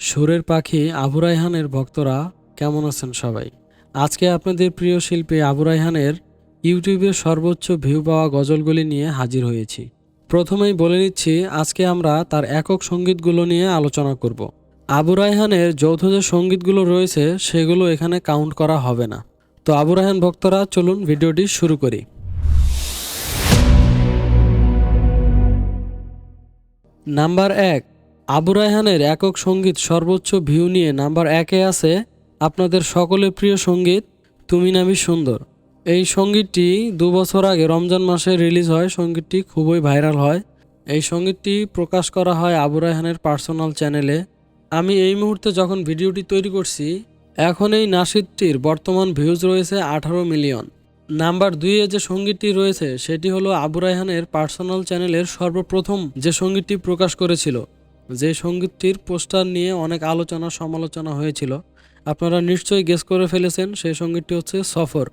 সুরের পাখি আবু রায়হানের ভক্তরা কেমন আছেন সবাই? আজকে আপনাদের প্রিয় শিল্পী আবু রায়হানের ইউটিউবে সর্বোচ্চ ভিউ পাওয়া গজলগুলি নিয়ে হাজির হয়েছি। প্রথমেই বলে নিচ্ছি, আজকে আমরা তার একক সঙ্গীতগুলো নিয়ে আলোচনা করব। আবু রায়হানের যৌথ যে সঙ্গীতগুলো রয়েছে, সেগুলো এখানে কাউন্ট করা হবে না। তো আবু রায়হান ভক্তরা, চলুন ভিডিওটি শুরু করি। নাম্বার এক আবু রায়হানের একক সংগীত সর্বোচ্চ ভিউ নিয়ে নাম্বার একে আছে আপনাদের সকলের প্রিয় সংগীত, তুমি নামি সুন্দর। এই সঙ্গীতটি দু বছর আগে রমজান মাসে রিলিজ হয়, সঙ্গীতটি খুবই ভাইরাল হয়। এই সঙ্গীতটি প্রকাশ করা হয় আবু রায়হানের পার্সোনাল চ্যানেলে। আমি এই মুহূর্তে যখন ভিডিওটি তৈরি করছি, এখন এই নাসিদটির বর্তমান ভিউজ রয়েছে আঠারো মিলিয়ন। নাম্বার দুইয়ে যে সঙ্গীতটি রয়েছে, সেটি হলো আবু রায়হানের পার্সোনাল চ্যানেলের সর্বপ্রথম যে সঙ্গীতটি প্রকাশ করেছিল। যে সঙ্গীতটির পোস্টার নিয়ে অনেক আলোচনা, সমালোচনা হয়েছিল, আপনারা নিশ্চয়ই গেস করে ফেলেছেন, সেই সঙ্গীতটি হচ্ছে সফর।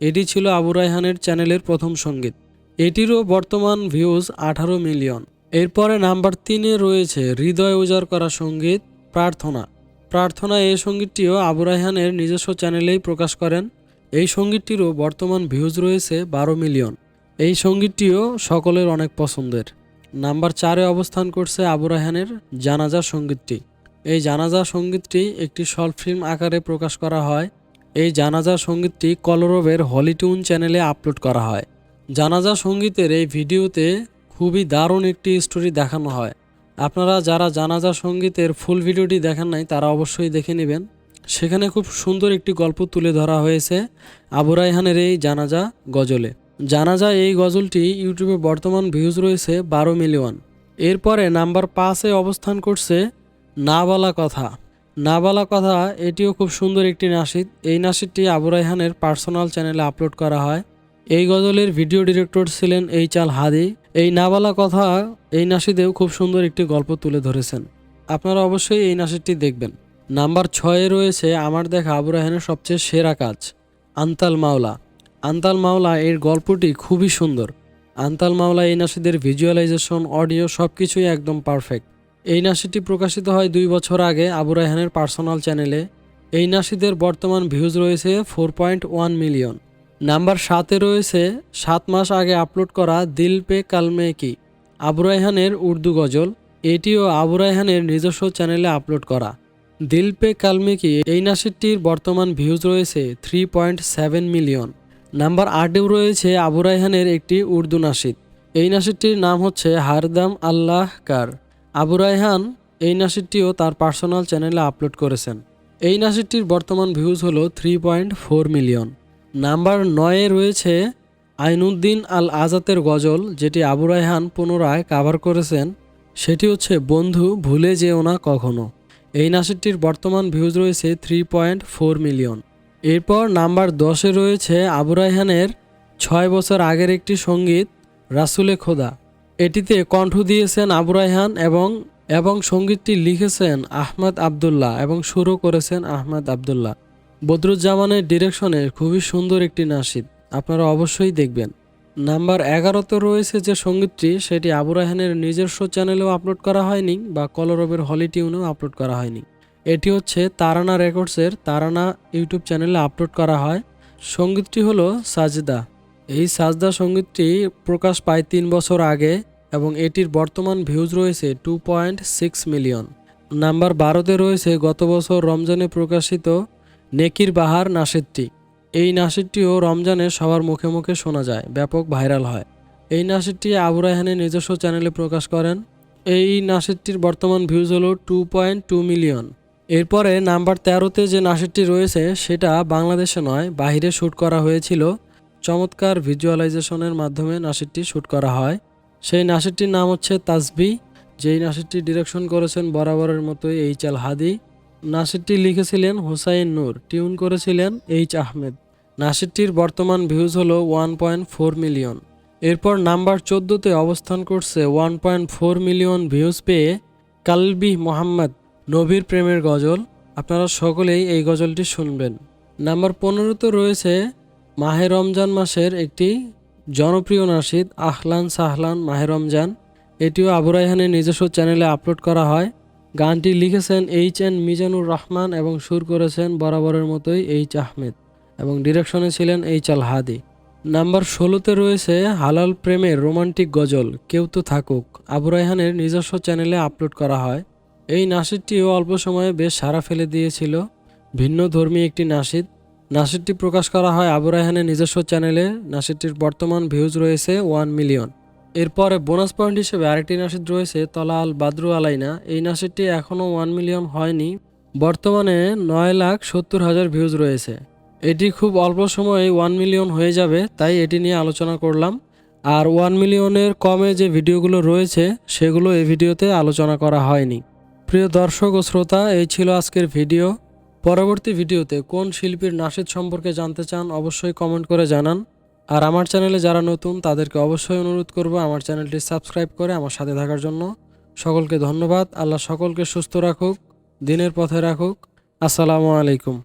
এটি ছিল আবু রায়হানের চ্যানেলের প্রথম সংগীত। এটিরও বর্তমান ভিউজ আঠারো মিলিয়ন। এরপরে নাম্বার তিনে রয়েছে হৃদয় উজাড় করা সংগীত, প্রার্থনা। প্রার্থনা এই সঙ্গীতটিও আবু রায়হানের নিজস্ব চ্যানেলেই প্রকাশ করেন। এই সঙ্গীতটিরও বর্তমান ভিউজ রয়েছে বারো মিলিয়ন। এই সঙ্গীতটিও সকলের অনেক পছন্দের। নাম্বার চারে অবস্থান করছে আবু রায়হানের জানাজা সঙ্গীতটি। এই জানাজা সঙ্গীতটি একটি শর্ট ফিল্ম আকারে প্রকাশ করা হয়। এই জানাজা সঙ্গীতটি কলরবের হলিটুন চ্যানেলে আপলোড করা হয়। জানাজা সঙ্গীতের এই ভিডিওতে খুবই দারুণ একটি স্টোরি দেখানো হয়। আপনারা যারা জানাজা সঙ্গীতের ফুল ভিডিওটি দেখেন নাই, তারা অবশ্যই দেখে নেবেন। সেখানে খুব সুন্দর একটি গল্প তুলে ধরা হয়েছে আবু রায়হানের এই জানাজা গজলে। জানাজা এই গজলটি ইউটিউবে বর্তমান ভিউজ রয়েছে বারো মিলিয়ন। এরপরে নাম্বার পাঁচে অবস্থান করছে না বলা কথা। না বলা কথা, এটিও খুব সুন্দর একটি নাসিদ। এই নাসিদটি আবু রায়হানের পার্সোনাল চ্যানেলে আপলোড করা হয়। এই গজলের ভিডিও ডিরেক্টর ছিলেন এই চাল হাদি। এই না বলা কথা, এই নাসিদেও খুব সুন্দর একটি গল্প তুলে ধরেছেন। আপনারা অবশ্যই এই নাসিদটি দেখবেন। নাম্বার ছয়ে রয়েছে আমার দেখা আবু রায়হানের সবচেয়ে সেরা কাজ, আন্তাল মাওলা। আন্তাল মাওলা এর গল্পটি খুবই সুন্দর। আন্তাল মাওলা এই নাসিদের ভিজুয়ালাইজেশন অডিও সব কিছুই একদম পারফেক্ট এই নাসিদটি প্রকাশিত হয় দুই বছর আগে আবু রায়হানের পার্সোনাল চ্যানেলে এই নাসিদের বর্তমান ভিউজ রয়েছে four point one million number সাতে রয়েছে, সাত মাস আগে আপলোড করা দিল পে কালমে কি। আবু রায়হানের উর্দু গজল, এটিও আবু রায়হানের নিজস্ব চ্যানেলে আপলোড করা। দিল পে কালমে কি, এই নাসিরটির বর্তমান ভিউজ রয়েছে three point seven million number আটেও রয়েছে আবু রায়হানের একটি উর্দু নাসিদ। এই নাসিদটির নাম হচ্ছে হারদাম আল্লাহ কার। আবু রায়হান এই নাসিদটিও তার পার্সোনাল চ্যানেলে আপলোড করেছেন। এই নাসিদটির বর্তমান ভিউজ হলো three point four million. Number নয়ে রয়েছে আইনুদ্দিন আল আজাতের গজল, যেটি আবু রায়হান পুনরায় কাভার করেছেন। সেটি হচ্ছে, বন্ধু, ভুলে যেও না কখনো। এই নাসিদটির বর্তমান ভিউজ রয়েছে থ্রি পয়েন্ট ফোর মিলিয়ন। এরপর নাম্বার দশে রয়েছে আবু রায়হানের ছয় বছর আগের একটি সংগীত, রাসুলে খোদা। এটিতে কণ্ঠ দিয়েছেন আবু রায়হান এবং এবং সঙ্গীতটি লিখেছেন আহমদ আবদুল্লাহ এবং শুরু করেছেন আহমদ আবদুল্লাহ। বদরুজ্জামানের ডিরেকশনে খুবই সুন্দর একটি নাসিদ, আপনারা অবশ্যই দেখবেন। নাম্বার এগারোতে রয়েছে যে সঙ্গীতটি, সেটি আবু রায়হানের নিজস্ব চ্যানেলেও আপলোড করা হয়নি বা কলরবের হলিটিউনেও আপলোড করা হয়নি। এটি হচ্ছে তারানা রেকর্ডসের তারানা ইউটিউব চ্যানেলে আপলোড করা হয়। সঙ্গীতটি হলো সাজদা। এই সাজদা সঙ্গীতটি প্রকাশ পায় তিন বছর আগে এবং এটির বর্তমান ভিউজ রয়েছে two point six million number বারোতে রয়েছে গত বছর রমজানে প্রকাশিত নেকির বাহার নাসিদটি এই নাসিদটিও রমজানে সবার মুখে মুখে শোনা যায়, ব্যাপক ভাইরাল হয়। এই নাসিদটি আবু রায়হানের নিজস্ব চ্যানেলে প্রকাশ করেন। এই নাসিদটির বর্তমান ভিউজ হলো টু পয়েন্ট টু মিলিয়ন এরপরে নাম্বার তেরোতে যে নাসিদটি রয়েছে, সেটা বাংলাদেশে নয়, বাহিরে শ্যুট করা হয়েছিল। চমৎকার ভিজুয়ালাইজেশনের মাধ্যমে নাসিদটি শ্যুট করা হয়। সেই নাসিদটির নাম হচ্ছে তাসবি। যেই নাসিদটি ডিরেকশন করেছেন বরাবরের মতোই এইচ আল হাদি। নাসিদটি লিখেছিলেন হুসাইন নূর, টিউন করেছিলেন এইচ আহমেদ। নাসিদটির বর্তমান ভিউজ হলো ওয়ান পয়েন্ট ফোর মিলিয়ন। এরপর নাম্বার চোদ্দোতে অবস্থান করছে one point four million views পেয়ে কালবি মোহাম্মদ নবীর প্রেমের গজল। আপনারা সকলেই এই গজলটি শুনবেন। নাম্বার পনেরোতে রয়েছে মাহে রমজান মাসের একটি জনপ্রিয় নাসিদ, আহলান সাহলান মাহে রমজান। এটিও আবু রায়হানের নিজস্ব চ্যানেলে আপলোড করা হয়। গানটি লিখেছেন এইচ এন মিজানুর রহমান এবং সুর করেছেন বরাবরের মতোই এইচ আহমেদ এবং ডিরেকশনে ছিলেন এইচ আল হাদি। নাম্বার ষোলোতে রয়েছে হালাল প্রেমের রোমান্টিক গজল, কেউ তো থাকুক। আবু রায়হানের নিজস্ব চ্যানেলে আপলোড করা হয়। এই নাসিদটিও অল্প সময়ে বেশ সাড়া ফেলে দিয়েছিল। ভিন্ন ধর্মী একটি নাসিদ নাসিদটি প্রকাশ করা হয় আবু রায়হানের নিজস্ব চ্যানেলে। নাসিদটির বর্তমান ভিউজ রয়েছে ওয়ান মিলিয়ন। এরপরে বোনাস পয়েন্ট হিসেবে আরেকটি নাসিদ রয়েছে তলা আল বাদরু আলাইনা। এই নাসিদটি এখনও ওয়ান মিলিয়ন হয়নি। বর্তমানে নয় লাখ সত্তর হাজার ভিউজ রয়েছে। এটি খুব অল্প সময়ে ওয়ান মিলিয়ন হয়ে যাবে, তাই এটি নিয়ে আলোচনা করলাম। আর ওয়ান মিলিয়নের কমে যে ভিডিওগুলো রয়েছে, সেগুলো এই ভিডিওতে আলোচনা করা হয়নি। প্রিয় দর্শক ও শ্রোতা, এই ছিল আজকের ভিডিও। পরবর্তী ভিডিওতে কোন শিল্পীর নাসিদ সম্পর্কে জানতে চান অবশ্যই কমেন্ট করে জানান। আর আমার চ্যানেলে যারা নতুন, তাদেরকে অবশ্যই অনুরোধ করব আমার চ্যানেলটি সাবস্ক্রাইব করে আমার সাথে থাকার জন্য। সকলকে ধন্যবাদ। আল্লাহ সকলকে সুস্থ রাখুক, দিনের পথে রাখুক। আসসালামু আলাইকুম।